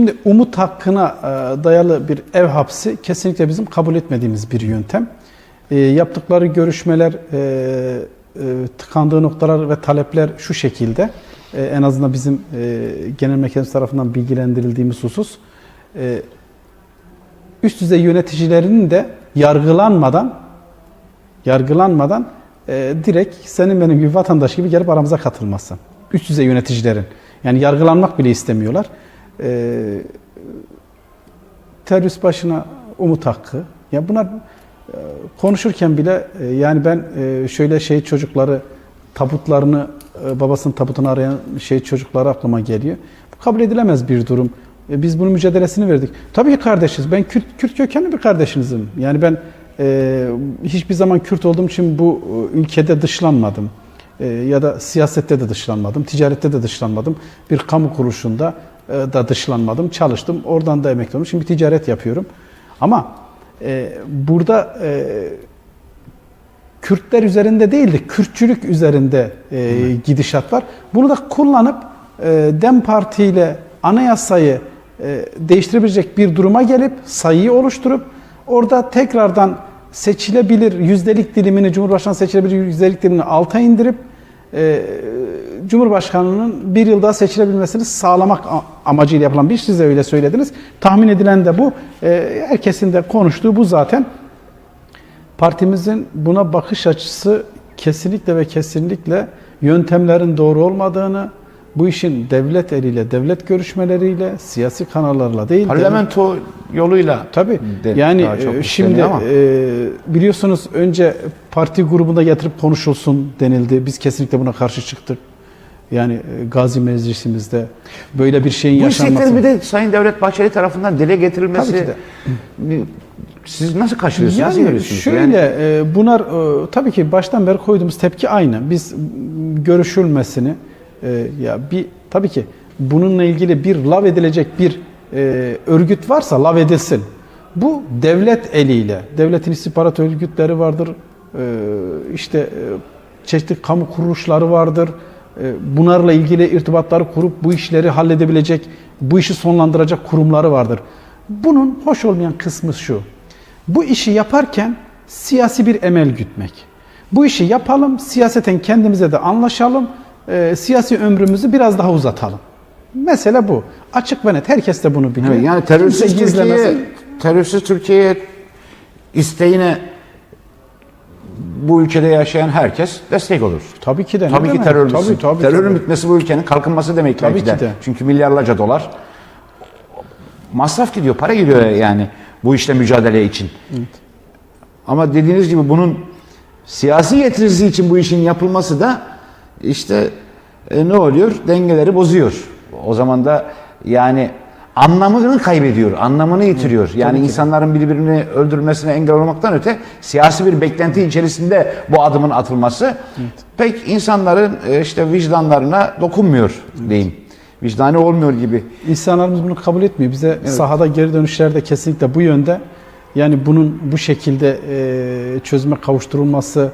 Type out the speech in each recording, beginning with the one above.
Şimdi umut hakkına e, dayalı bir ev hapsi kesinlikle bizim kabul etmediğimiz bir yöntem. E, yaptıkları görüşmeler, e, tıkandığı noktalar ve talepler şu şekilde. En azından bizim genel merkez tarafından bilgilendirildiğimiz husus. Üst düzey yöneticilerinin de yargılanmadan yargılanmadan direkt senin benim gibi vatandaş gibi gelip aramıza katılması. Üst düzey yöneticilerin. Yani yargılanmak bile istemiyorlar. E, terörist başına umut hakkı. Ya bunlar e, konuşurken bile e, yani ben e, şöyle şehit çocukları tabutlarını babasının tabutunu arayan şehit çocukları aklıma geliyor. Bu kabul edilemez bir durum. Biz bunun mücadelesini verdik. Tabii ki kardeşiz. Ben Kürt, Kürt kökenli bir kardeşinizim. Yani ben e, hiçbir zaman Kürt olduğum için bu ülkede dışlanmadım. E, ya da siyasette de dışlanmadım, ticarette de dışlanmadım. Bir kamu kuruluşunda da dışlanmadım. Çalıştım. Oradan da emekli oldum. Şimdi ticaret yapıyorum. Ama e, burada e, Kürtler üzerinde değil de Kürtçülük üzerinde e, gidişat var. Bunu da kullanıp e, DEM Parti ile anayasayı e, değiştirebilecek bir duruma gelip sayıyı oluşturup orada tekrardan seçilebilir yüzdelik dilimini Cumhurbaşkanı seçilebilir yüzdelik dilimini alta indirip e, Cumhurbaşkanının bir yıl daha seçilebilmesini sağlamak amacıyla yapılan bir iş. Öyle söylediniz. Tahmin edilen de bu. E, herkesin de konuştuğu bu zaten. Partimizin buna bakış açısı kesinlikle ve kesinlikle yöntemlerin doğru olmadığını, bu işin devlet eliyle, devlet görüşmeleriyle, siyasi kanallarla değil. Parlamento yoluyla Tabii. de yani e, şimdi ama. e, biliyorsunuz önce parti grubunda getirip konuşulsun denildi. Biz kesinlikle buna karşı çıktık. Yani e, Gazi Meclisimizde böyle bir şeyin bu yaşanması. isteklerin bir de Sayın Devlet Bahçeli tarafından dile getirilmesi Tabii ki de. siz nasıl karşılıyorsunuz? nasıl Yani görüyorsunuz? şöyle Yani e, bunlar e, tabii ki baştan beri koyduğumuz tepki aynı. Biz görüşülmesini e, ya bir tabii ki bununla ilgili bir lav edilecek bir e, örgüt varsa lav edilsin. Bu devlet eliyle, devletin istihbarat örgütleri vardır, e, işte e, çeşitli kamu kuruluşları vardır. E, bunlarla ilgili irtibatları kurup bu işleri halledebilecek, bu işi sonlandıracak kurumları vardır. Bunun hoş olmayan kısmı şu. Bu işi yaparken siyasi bir emel gütmek. Bu işi yapalım, siyaseten kendimize de anlaşalım, e, siyasi ömrümüzü biraz daha uzatalım. Mesele bu. Açık ve net. Herkes de bunu biliyor. Evet, yani terörsüz Kimse gizlemesin. Türkiye, terörsüz Türkiye isteğine bu ülkede yaşayan herkes destek olur. Tabii ki de. Tabii ki terör Tabii, tabii, Terörün tabii. bitmesi bu ülkenin kalkınması demek Tabii belki de. ki de. Çünkü milyarlarca dolar masraf gidiyor, para gidiyor yani bu işle mücadele için. Ama dediğiniz gibi bunun siyasi getirisi için bu işin yapılması da işte e, ne oluyor? Dengeleri bozuyor. O zaman da yani anlamını kaybediyor, anlamını yitiriyor. yani insanların birbirini öldürmesine engel olmaktan öte siyasi bir beklenti içerisinde bu adımın atılması pek insanların e, işte vicdanlarına dokunmuyor diyeyim. Vicdani olmuyor gibi. İnsanlarımız bunu kabul etmiyor. Bize sahada geri dönüşler de kesinlikle bu yönde. Yani bunun bu şekilde e, çözüme kavuşturulması,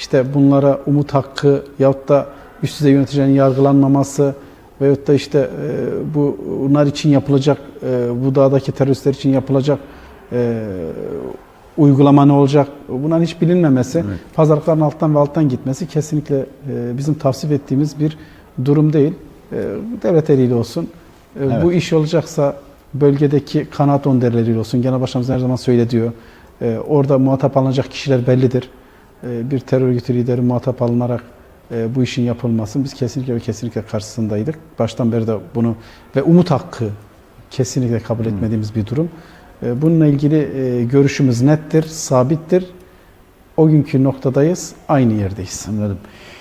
işte bunlara umut hakkı yahut da üst düzey yöneticilerin yargılanmaması veyahut da işte e, bu bunlar için yapılacak, e, bu dağdaki teröristler için yapılacak e, uygulama ne olacak? Bunların hiç bilinmemesi, pazarlıkların alttan ve alttan gitmesi kesinlikle e, bizim tavsiye ettiğimiz bir durum değil. E, devlet eliyle olsun. E, Bu iş olacaksa bölgedeki kanaat önderleriyle olsun. Genel Başkanımız her zaman söyle diyor. E, orada muhatap alınacak kişiler bellidir. E, bir terör örgütü lideri muhatap alınarak e, bu işin yapılması biz kesinlikle ve kesinlikle karşısındaydık. Baştan beri de bunu ve umut hakkı kesinlikle kabul etmediğimiz bir durum. E, bununla ilgili e, görüşümüz nettir, sabittir. O günkü noktadayız, aynı yerdeyiz. Anladım.